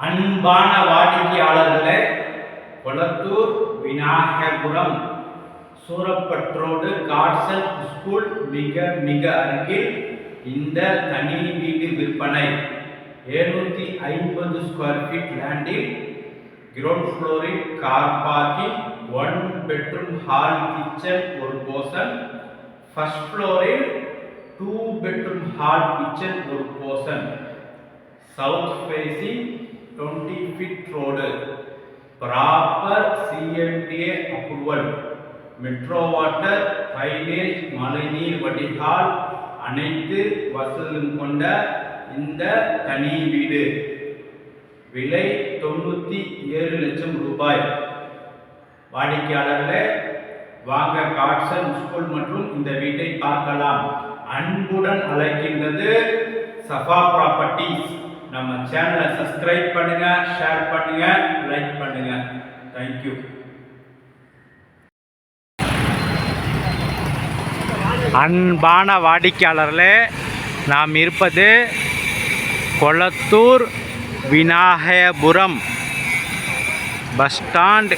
அன்பான வாடிக்கையாளர்களே கொளத்தூர் விநாயகபுரம் சூரப்பற்றோடு காட்சல் ஸ்கூல் மிக மிக அருகில் இந்த தனி வீடு விற்பனை. எழுநூற்றி ஐம்பது ஸ்கொயர் ஃபீட் லேண்டில் கிரவுண்ட் ஃப்ளோரில் car parking one bedroom hall kitchen ஒரு போர்ஷன் ஃபர்ஸ்ட் ஃப்ளோரில் டூ பெட்ரூம் ஹால் கிச்சன் ஒரு portion south facing 20 feet road, proper CMTA approval, metro water, drainage, மழைநீர் வடிகால் அனைத்து வசதியும் கொண்ட இந்த தனி வீடு. விலை தொண்ணூற்றி ஏழு லட்சம் ரூபாய். வாடிக்கையாளர்களே வாங்க காட்சன் ஸ்கூல் மற்றும் இந்த வீட்டை பார்க்கலாம். அன்புடன் அழைக்கின்றது சஃபா ப்ராப்பர்ட்டிஸ் நம்ம சேனலை சப்ஸ்கிரைப் பண்ணுங்க ஷேர் பண்ணுங்க லைக் பண்ணுங்க. தேங்க்யூ அன்பான வாடிக்கையாளர்களே நாம் இருப்பது கொளத்தூர் விநாயகபுரம் பஸ் ஸ்டாண்ட்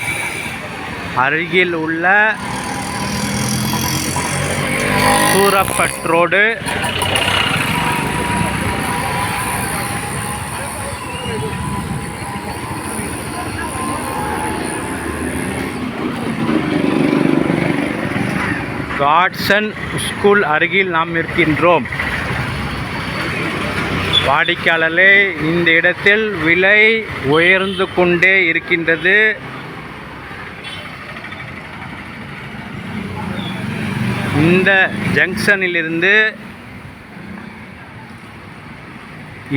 அருகில் உள்ள சூரப்பட் ரோடு. காட்சன் ஸ்கூல் அருகில் நாம் இருக்கின்றோம் வாடிக்கையாளர்களே இந்த இடத்தில் விலை உயர்ந்து கொண்டே இருக்கின்றது. இந்த ஜங்ஷனிலிருந்து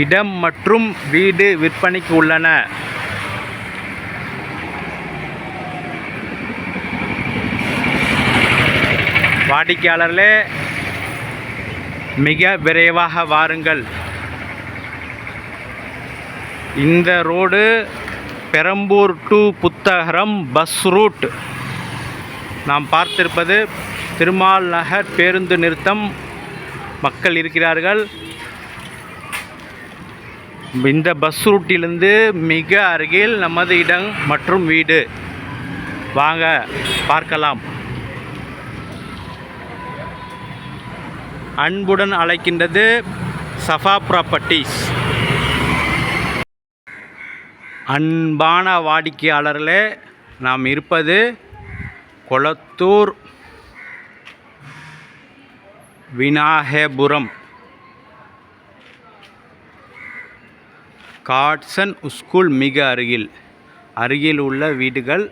இடம் மற்றும் வீடு விற்பனைக்கு உள்ளன. வாடிக்கையாளர்களே மிக விரைவாக வாருங்கள். இந்த road Perambur to Puthagaram bus route. நாம் பார்த்திருப்பது திருமால் நகர் பேருந்து நிறுத்தம். மக்கள் இருக்கிறார்கள். இந்த பஸ் ரூட்டிலிருந்து மிக அருகில் நமது இடம் மற்றும் வீடு. வாங்க பார்க்கலாம். அன்புடன் அழைக்கின்றது சஃபா ப்ராப்பர்ட்டிஸ் அன்பான வாடிக்கையாளர்களே நாம் இருப்பது கொளத்தூர் விநாயகபுரம். காட்சன் ஸ்கூல் மிக அருகில். அருகில் உள்ள வீடுகள்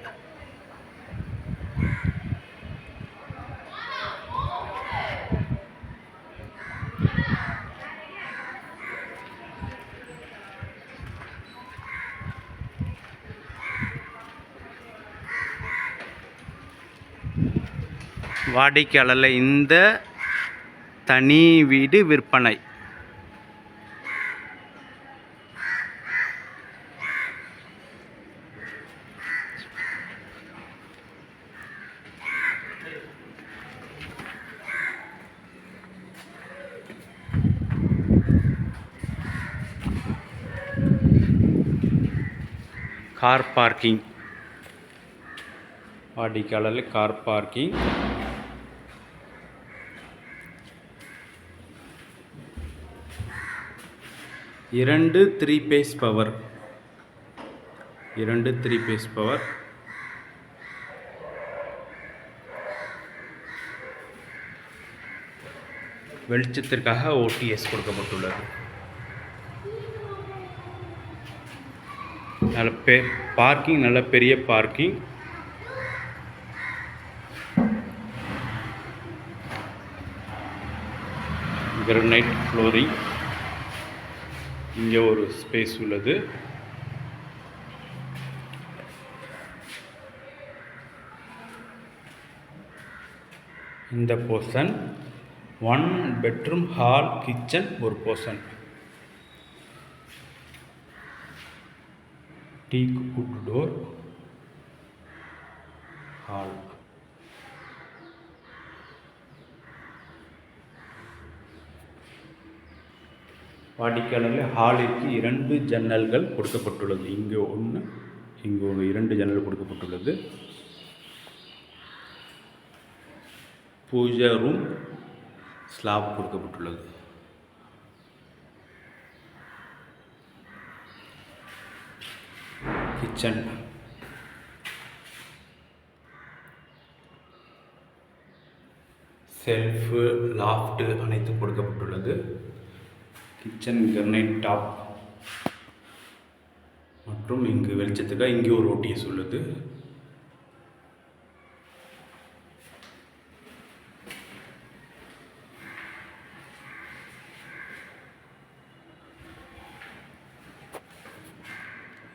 வாடிக்கையாளரில் இந்த தனி வீடு விற்பனை. Car parking. வாடிக்கையாளரில் car parking. இரண்டு த்ரீ பேஸ் பவர் இரண்டு த்ரீ பேஸ் பவர் வெளிச்சத்திற்காக ஓடிஎஸ் கொடுக்கப்பட்டுள்ளது. நல்ல பெ பார்க்கிங் நல்ல பெரிய பார்க்கிங் கிரனைட் ஃப்ளோரிங் இங்கே ஒரு ஸ்பேஸ் உள்ளது. இந்த portion one bedroom hall kitchen ஒரு portion teak wood door hall வாடிக்கையாளர்கள் ஹாலிற்கு இரண்டு ஜன்னல்கள் கொடுக்கப்பட்டுள்ளது. இங்கே ஒன்று இங்கே ஒரு இரண்டு ஜன்னல் கொடுக்கப்பட்டுள்ளது. பூஜா ரூம் ஸ்லாப் கொடுக்கப்பட்டுள்ளது. கிச்சன் செல்ஃபு லாஃப்ட்டு அனைத்தும் கொடுக்கப்பட்டுள்ளது. கிச்சன் கிரனைட் டாப் மற்றும் இங்கு வெளிச்சத்துக்காக இங்கே ஒரு ஓட்டியை சொல்லுது.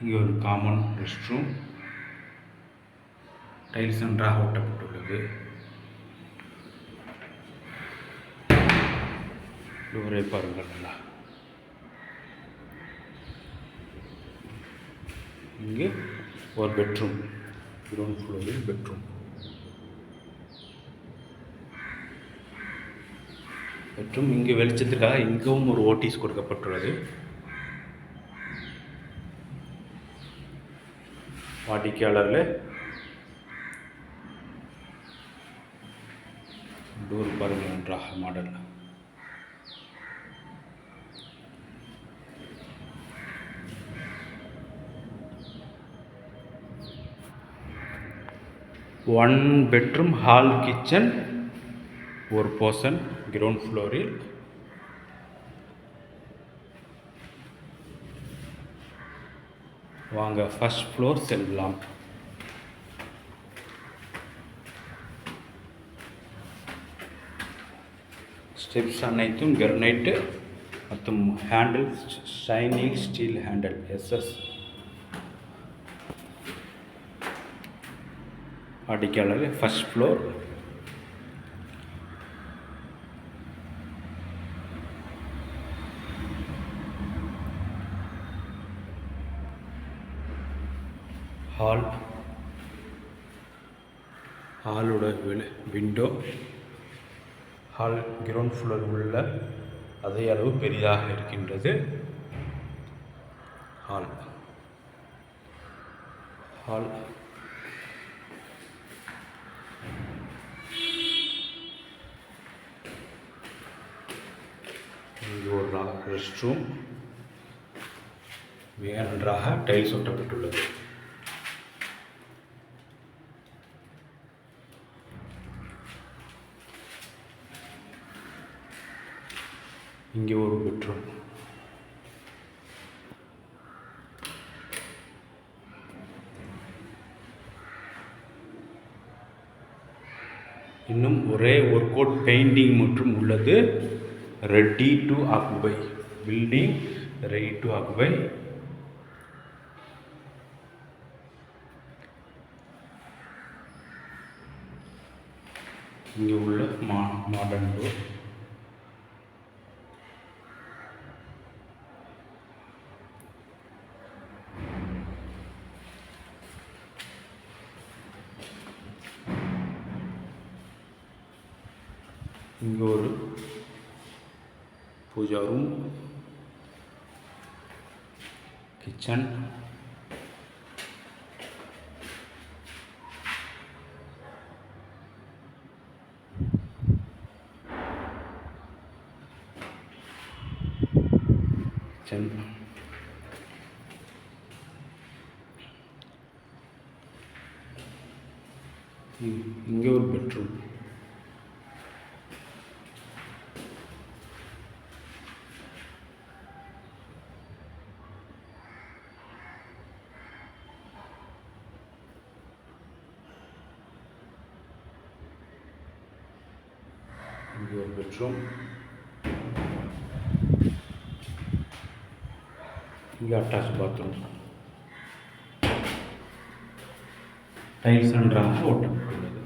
இங்கே ஒரு காமன் ரெஸ்ட் ரூம் டைல்ஸ் நன்றாக ஓட்டப்பட்டுள்ளது டோரை பாருங்கள் நல்லா. இங்கே ஒரு பெட்ரூம் கிரவுண்ட் ஃப்ளோரில் பெட்ரூம். பெட்ரூம் இங்கே வெளிச்சத்துக்காக இங்கவும் ஒரு ஓட்டிஸ் கொடுக்கப்பட்டுள்ளது. வாடிக்கையாளரில் டோர் பாருங்கள் நன்றாக model. One bedroom hall kitchen ஒரு போர்ஷன் கிரவுண்ட் ஃப்ளோரில் வாங்க ஃபர்ஸ்ட் ஃப்ளோர் செல்லலாம். ஸ்டெப்ஸ் அனைத்தும் கிரனைட்டு மற்றும் handle shining steel handle SS வாடிக்கையாளர் ஃபர்ஸ்ட் ஃப்ளோர் ஹால் ஹாலோட விண்டோ ஹால் கிரவுண்ட் ஃப்ளோர் உள்ள அதே அளவு பெரிதாக இருக்கின்றது. ஹால் ஹால் இங்கு ஒரு ரெஸ்ட் ரூம் மிக நன்றாக டைல்ஸ் ஒட்டப்பட்டுள்ளது இங்கே ஒரு பெட்ரூம் இன்னும் ஒரே ஒர்க் அவுட் பெயிண்டிங் மற்றும் உள்ளது. Ready to occupy building ready to occupy இங்கே உள்ள மா மாடர்ன் டோர் இங்கே ஒரு பூஜா ரூம் கிச்சன் கிச்சன் இங்கே ஒரு பெட்ரூம் ஒரு பெட்ரூம் இங்கே அட்டாச் பாத்ரூம் டைல்ஸ் நன்றாக ஒட்டப்பட்டுள்ளது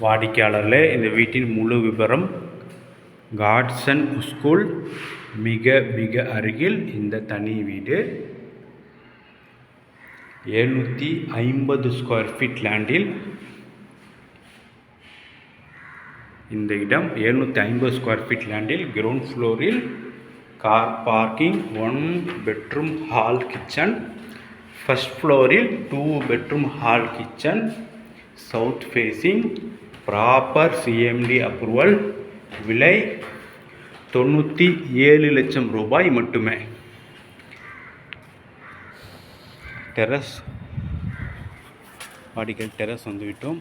வாடிக்கையாளர்களே இந்த வீட்டின் முழு விவரம் காட்சன் ஸ்கூல் மிக மிக அருகில் இந்த தனி வீடு. எழுநூற்றி ஐம்பது ஸ்கொயர் ஃபீட் லேண்டில் இந்த இடம் எழுநூற்றி ஐம்பது ஸ்கொயர் ஃபீட் லேண்டில் கிரவுண்ட் ஃப்ளோரில் car parking one bedroom hall kitchen first ஃப்ளோரில் two bedroom hall kitchen south facing proper CMD approval விலை தொண்ணூற்றி ஏழு லட்சம் ரூபாய் மட்டுமே. டெரஸ் வாடிக்கல் டெரஸ் வந்துவிட்டோம்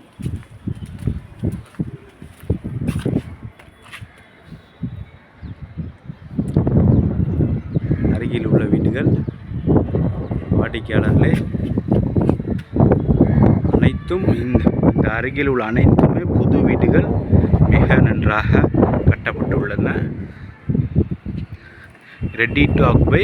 அருகில் உள்ள வீடுகள் வாடிக்கையாளர்களே அனைத்தும் இந்த இந்த அருகில் உள்ள அனைத்துமே புது வீடுகள் மிக நன்றாக கட்டப்பட்டுள்ளன. Ready to occupy